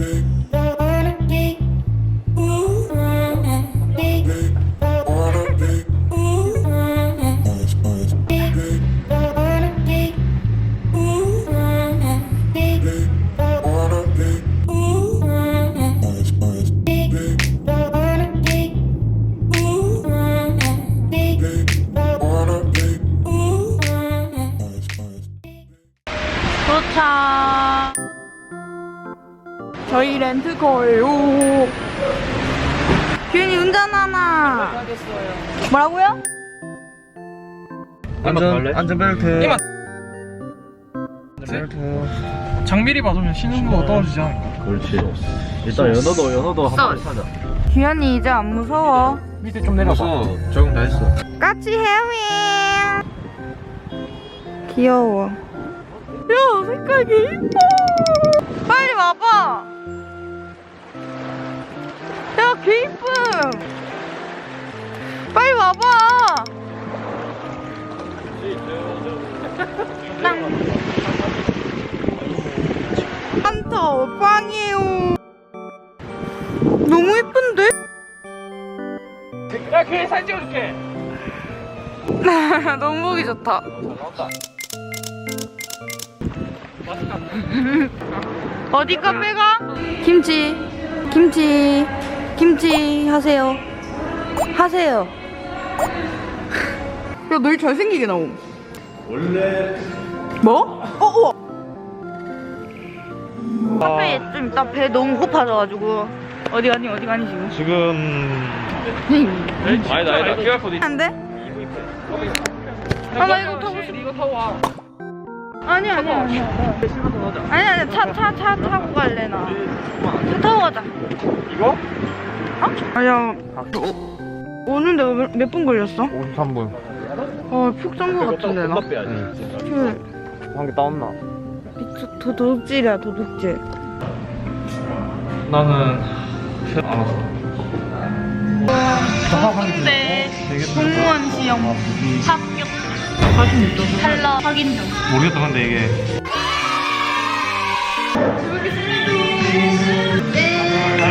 도 저희 렌트카예요. 규현이 운전하나? 뭐라고요? 안전 안전벨트. 이만. 안전벨트. 장미리 받으면 신흥도가 떨어지지 않을까? 그렇지. 일단 연어도 연어도 한 마리 사자. 규현이 이제 안 무서워. 밑에 좀 내려봐. 벌써 적응 다 했어. 까치 해미. 귀여워. 야 색깔이 이뻐. 빨리 와봐. 야개 이쁨. 빨리 와봐. 땅. 한터 빵이에요. 너무 이쁜데? 야, 걔 사진 찍어줄게. 너무 보기 좋다. 어디 카페가? 김치, 김치, 김치 하세요. 하세요. 야, 너 잘생기게 나옴. 원래. 뭐? 어, 우와. 카페에 좀 이따 배 너무 고파져가지고. 어디 가니, 어디 가니, 지금? 지금 아니다, 아니다. QR 코드 안 돼? 아, 나 이거 타고 싶어. 이거 타고 와. 아니, 아니, 아니. 아니, 아니, 차, 차, 차 타고 갈래, 나. 차 타고 가자. 이거? 어? 아니야. 어, 오는데 몇분 걸렸어? 53분. 어, 푹산거 같은데, 나. 빼야지. 그, 한개 따왔나? 도, 도둑질이야, 도둑질. 나는 알았어. 근데, 공무원 시험 합격. 탈락 확인 중. 모르겠다 근데 이게 근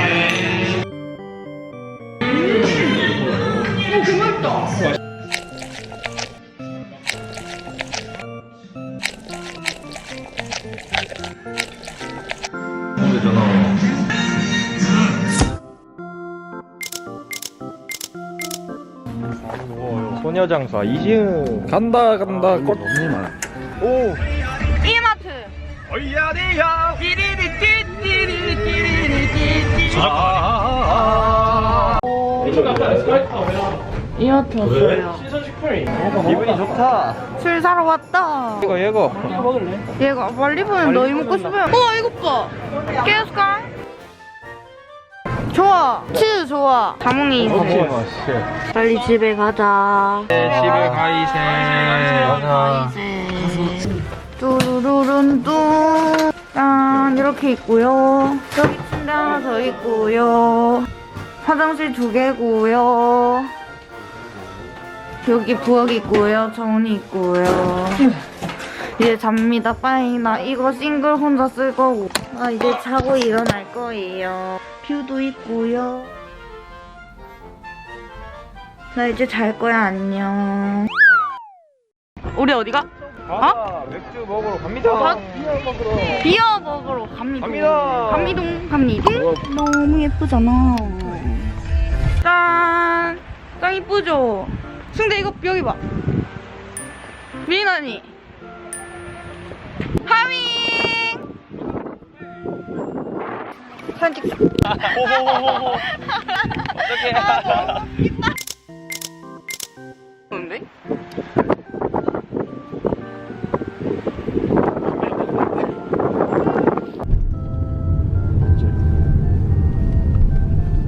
소녀장사 이지은 간다 간다 꽃 너무 많아 오 이마트. 어이야디야 이마트 왔어요. 기분이 좋다 술 사러 왔다. 이거 이거 이거 먹을래? 얘가 보면 너희 먹고 싶어요. 우와 이것 봐. 깨스까? 좋아. 치즈 좋아. 자몽이 있어. 빨리 집에 가자. 네, 집에 가이세 가자 뚜루루룬 뚜. 짠 이렇게 있고요. 저기 침대 하나 더 있고요. 화장실 두 개고요. 여기 부엌 있고요. 정원이 있고요. 이제 잡니다. 빠이 나 이거 싱글 혼자 쓸 거고. 아 이제 자고 일어날 거예요. 뷰도 있고요. 나 이제 잘 거야 안녕. 우리 어디가? 가자 맥주 먹으러 갑니다 가- 비어 먹으러 비어 먹으러 갑니다. 갑니다. 갑니동, 갑니동. 너무 예쁘잖아. 짠. 짱 이쁘죠? 승대 이거 여기 봐. 미나니. 하밍. 사진 찍자. 호호호호 어떡해 뭔데?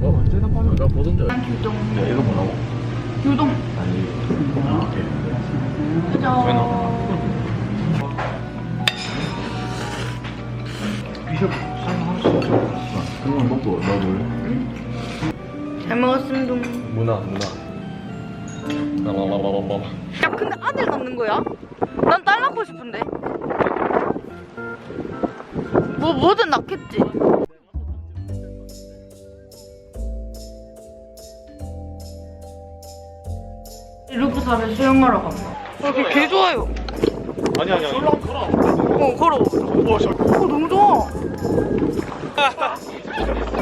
어 언제나 봐도 나 보던데 규동. 야 이거 뭐라고? 이렇게 그죠. 걸 먹고 먹을래? 잘 먹었습니다. 문화 문화 라라라라라 야 근데 아들 낳는 거야? 난 딸 낳고 싶은데 뭐 뭐든 낳겠지 루프탑에 수영하러 간다. 어, 그개 좋아요. 아니 아니 아니. 어, 걸어. 어, 너무 좋아.